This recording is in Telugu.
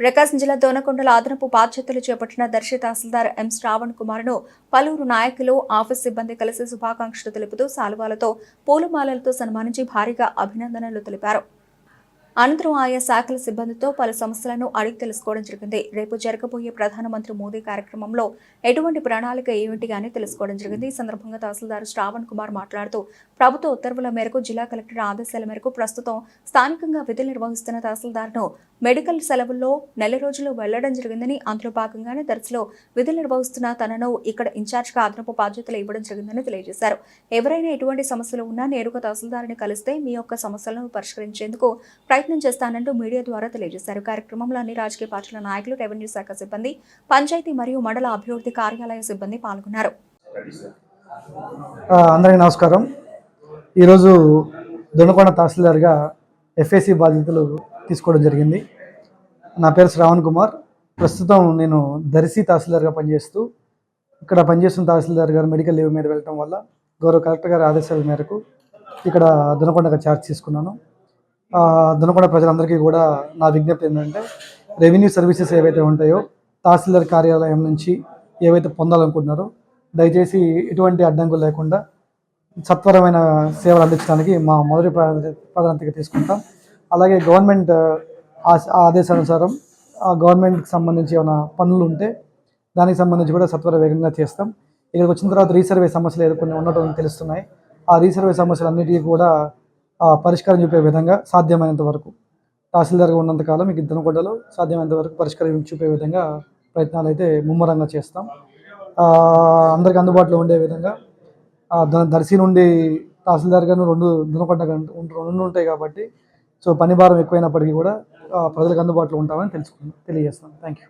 ప్రకాశం జిల్లా దోనకొండల అదనపు బాధ్యతలు చేపట్టిన దర్శి తహసీల్దార్ ఎం శ్రావణ్ కుమార్ను పలువురు నాయకులు ఆఫీస్ సిబ్బంది కలిసి శుభాకాంక్షలు తెలుపుతూ సాలువాలతో పూలమాలలతో సన్మానించి భారీగా అభినందనలు తెలిపారు. అనంతరం ఆయా శాఖల సిబ్బందితో పలు సమస్యలను అడిగి తెలుసుకోవడం జరిగింది. రేపు జరగబోయే ప్రధానమంత్రి మోదీ కార్యక్రమంలో ఎటువంటి ప్రణాళిక ఏమిటి అని తెలుసుకోవడం జరిగింది. ఈ సందర్భంగా తహసీల్దార్ శ్రావణ్ కుమార్ మాట్లాడుతూ ప్రభుత్వ ఉత్తర్వుల మేరకు జిల్లా కలెక్టర్ ఆదేశాల మేరకు ప్రస్తుతం స్థానికంగా విధులు నిర్వహిస్తున్న తహసీల్దార్ను మెడికల్ సెలవుల్లో నెల రోజులు వెళ్ళడం జరిగిందని అందులో భాగంగానే దర్శలో విధులు నిర్వహిస్తున్న తనను ఇక్కడ ఇన్ఛార్జ్గా అదనపు బాధ్యతలు ఇవ్వడం జరిగిందని తెలియజేశారు. ఎవరైనా ఎటువంటి సమస్యలు ఉన్నా నేరుగా తహసీల్దార్ని కలిస్తే మీ యొక్క సమస్యలను పరిష్కరించేందుకు ప్రయత్నం ప్రయత్నం చేస్తానంటూ మీడియా ద్వారా తెలియజేశారు. కార్యక్రమంలో అన్ని రాజకీయ పార్టీల నాయకులు రెవెన్యూ శాఖ సిబ్బంది పంచాయతీ మరియు మండల అభివృద్ధి కార్యాలయ సిబ్బంది పాల్గొన్నారు. అందరికీ నమస్కారం. ఈరోజు దొనకొండ తహసీల్దార్గా ఎఫ్ఏసి బాధ్యతలు తీసుకోవడం జరిగింది. నా పేరు శ్రావణ్ కుమార్. ప్రస్తుతం నేను దర్శి తహసీల్దార్గా పనిచేస్తూ ఇక్కడ పనిచేస్తున్న తహసీల్దార్ గారు మెడికల్ లీవ్ మీద వెళ్ళటం వల్ల గౌరవ కలెక్టర్ గారి ఆదేశాల మేరకు ఇక్కడ దొనకొండగా ఛార్జ్ తీసుకున్నాను. దునకొండ ప్రజలందరికీ కూడా నా విజ్ఞప్తి ఏంటంటే రెవెన్యూ సర్వీసెస్ ఏవైతే ఉంటాయో తహసీల్దార్ కార్యాలయం నుంచి ఏవైతే పొందాలనుకుంటున్నారో దయచేసి ఎటువంటి అడ్డంకులు లేకుండా సత్వరమైన సేవలు అందించడానికి మా మొదటి ప్రాధాన్యత ప్రాధాన్యతగా తీసుకుంటాం. అలాగే గవర్నమెంట్ ఆ- ఆదేశానుసారం ఆ గవర్నమెంట్కి సంబంధించి ఏమైనా పనులు ఉంటే దానికి సంబంధించి కూడా సత్వర వేగంగా చేస్తాం. ఇక్కడికి వచ్చిన తర్వాత రీసర్వే సమస్యలు కొన్ని ఉన్నట్టు తెలుస్తున్నాయి. ఆ రీసర్వే సమస్యలు అన్నిటికీ కూడా పరిష్కారం చూపే విధంగా సాధ్యమైనంత వరకు. తహసీల్దార్గా ఉన్నంతకాలం మీకు దొనకొండలో సాధ్యమైనంత వరకు పరిష్కారం చూపే విధంగా ప్రయత్నాలు అయితే ముమ్మరంగా చేస్తాం. అందరికి అందుబాటులో ఉండే విధంగా దర్శి నుండి తహసీల్దార్గాను రెండు దునకొండ గంట- రెండు ఉంటాయి కాబట్టి సో పని భారం ఎక్కువైనప్పటికీ కూడా ప్రజలకు అందుబాటులో ఉంటామని తెలుసుకున్నాం తెలియజేస్తాం థ్యాంక్ యూ